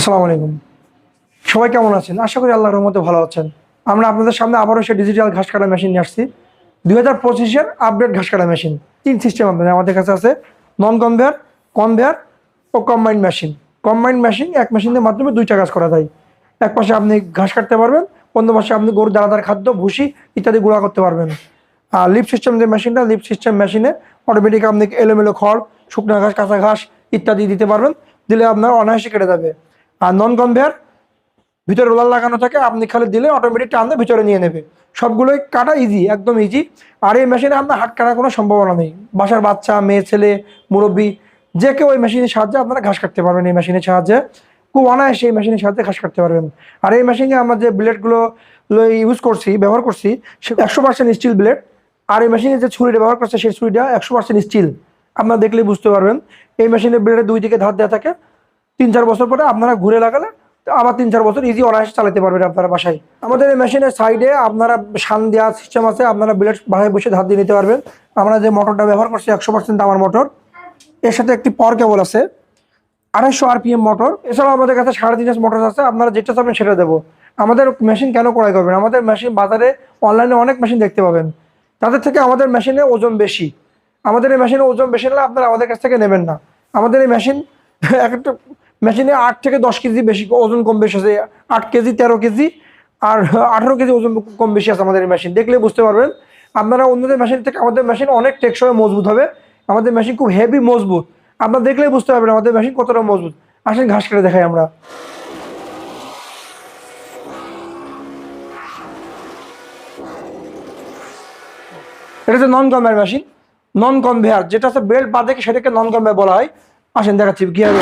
আসসালামু আলাইকুম। সবাই কেমন আছেন? আশা করি আল্লাহর রহমতে ভালো আছেন। আমরা আপনাদের সামনে আবারও সে ডিজিটাল ঘাস কাটা মেশিন নিয়ে আসছি। দুই হাজার পঁচিশের আপডেট ঘাস কাটা মেশিন তিন সিস্টেম আপনাদের, আমাদের কাছে আছে নন কনভেয়ার কনভেয়ার ও কম্বাইন্ড মেশিন কম্বাইন্ড মেশিন এক মেশিনের মাধ্যমে দুইটা কাজ করা যায়। এক পাশে আপনি ঘাস কাটতে পারবেন, অন্য পাশে আপনি গরুর দানাদার খাদ্য, ভুসি ইত্যাদি গুঁড়া করতে পারবেন। আর লিপ সিস্টেম যে মেশিনটা লিপ সিস্টেম মেশিনে অটোমেটিক আপনি এলোমেলো খড়, শুকনো ঘাস, কাঁচা ঘাস ইত্যাদি দিতে পারবেন। দিলে আপনার অনায়াসে কেটে যাবে। আর নন কনভেয়ার ভিতরে রোলার লাগানো থাকে, আপনি খালি দিলে অটোমেটিক টানলে ভিতরে নিয়ে নেবে। সবগুলোই কাটা ইজি একদম ইজি আর এই মেশিনে আপনার হাট কাটার কোনো সম্ভাবনা নেই। বাসার বাচ্চা, মেয়ে, ছেলে, মুরব্বী, যে কেউ ওই মেশিনের সাহায্যে আপনারা ঘাস কাটতে পারবেন এই মেশিনের সাহায্যে। খুব অনায়াসে এই মেশিনের সাহায্যে ঘাস কাটতে পারবেন। আর এই মেশিনে আমরা যে ব্লেডগুলো ইউজ করছি, ব্যবহার করছি, সে একশো পার্সেন্ট স্টিল ব্লেড আর এই মেশিনে যে ছুরিটা ব্যবহার করছে, সেই ছুরিটা একশো পার্সেন্ট স্টিল আপনারা দেখলেই বুঝতে পারবেন। এই মেশিনের ব্লেডের দুই দিকে ধার দেওয়া থাকে। তিন চার বছর পরে আপনারা ঘুরে লাগালে আবার তিন চার বছর ইজি অনায়াসে চালাতে পারবেন আপনারা বাসায়। আমাদের এই মেশিনের সাইডে আপনারা শান দেওয়া সিস্টেম আছে, আপনারা ব্লেড বাসায় বসে ধার দিয়ে নিতে পারবেন। আমরা যে মোটরটা ব্যবহার করছি একশো পার্সেন্ট আমার মোটর এর সাথে একটি পর কেবল আছে, আড়াইশো আরপিএম মোটর এছাড়াও আমাদের কাছে সাড়ে তিন মোটর আছে, আপনারা যেটা চাবেন সেটা দেবো। আমাদের মেশিন কেন ক্রয় করবেন? আমাদের মেশিন বাজারে অনলাইনে অনেক মেশিন দেখতে পাবেন। তাদের থেকে আমাদের মেশিনে ওজন বেশি। আমাদের এই মেশিনে ওজন বেশি হলে আপনারা আমাদের কাছ থেকে নেবেন না। আমাদের এই মেশিন এক একটা মেশিনে আট থেকে দশ কেজি বেশি ওজন কম বেশি আছে। আট কেজি, তেরো কেজি আর আঠারো কেজি ওজন কম বেশি আছে আমাদের মেশিন দেখলে বুঝতে পারবেন, আপনারা অন্যদের মেশিন থেকে, আমাদের মেশিন অনেক টেকসই মজবুত হবে। আমাদের মেশিন খুব হেভি মজবুত। আপনারা দেখলেই বুঝতে পারবেন আমাদের মেশিন কতটা মজবুত। আসেন ঘাস কেটে দেখাই আমরা। এটা হচ্ছে non conveyor machine non conveyor যেটা হচ্ছে বেল্ট বাদে সেটাকে নন কনভেয়ার বলা হয়। আসেন দেখাচ্ছি, কীভাবে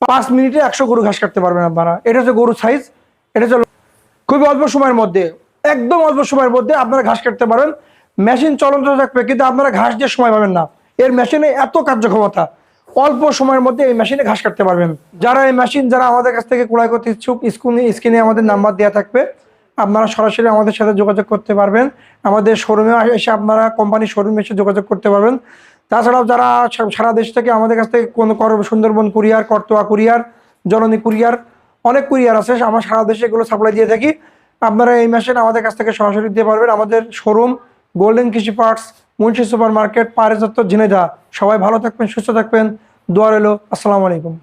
পাঁচ মিনিটে একশো গরু ঘাস কাটতে পারবেন আপনারা। এটা হচ্ছে গরুর সাইজ এটা হচ্ছে খুবই অল্প সময়ের মধ্যে, একদম অল্প সময়ের মধ্যে আপনারা ঘাস কাটতে পারেন মেশিন চলন্ত থাকবে, কিন্তু আপনারা ঘাস দিয়ে সময় পাবেন না। এর মেশিনে এত কার্যক্ষমতা, অল্প সময়ের মধ্যে এই মেশিনে ঘাস কাটতে পারবেন। যারা এই মেশিন যারা আমাদের কাছ থেকে ক্রয় করতে ইচ্ছুক স্ক্রিনে স্ক্রিনে আমাদের নাম্বার দেওয়া থাকবে। আপনারা সরাসরি আমাদের সাথে যোগাযোগ করতে পারবেন। আমাদের শোরুমে এসে আপনারা কোম্পানির শোরুমে এসে যোগাযোগ করতে পারবেন। তাছাড়াও যারা সারা দেশ থেকে আমাদের কাছ থেকে কোনো কর Sundarban courier, Karatoya courier, Janani courier, অনেক কুরিয়ার আছে। আমরা সারা দেশে এগুলো সাপ্লাই দিয়ে থাকি। আপনারা এই মেশিন আমাদের কাছ থেকে সরাসরি দিতে পারবেন। আমাদের showroom golden Krishi parts Munshi super market পারে চত্বর ঝিনেদা সবাই ভালো থাকবেন, সুস্থ থাকবেন। দোয়া রইল। আসসালামু আলাইকুম।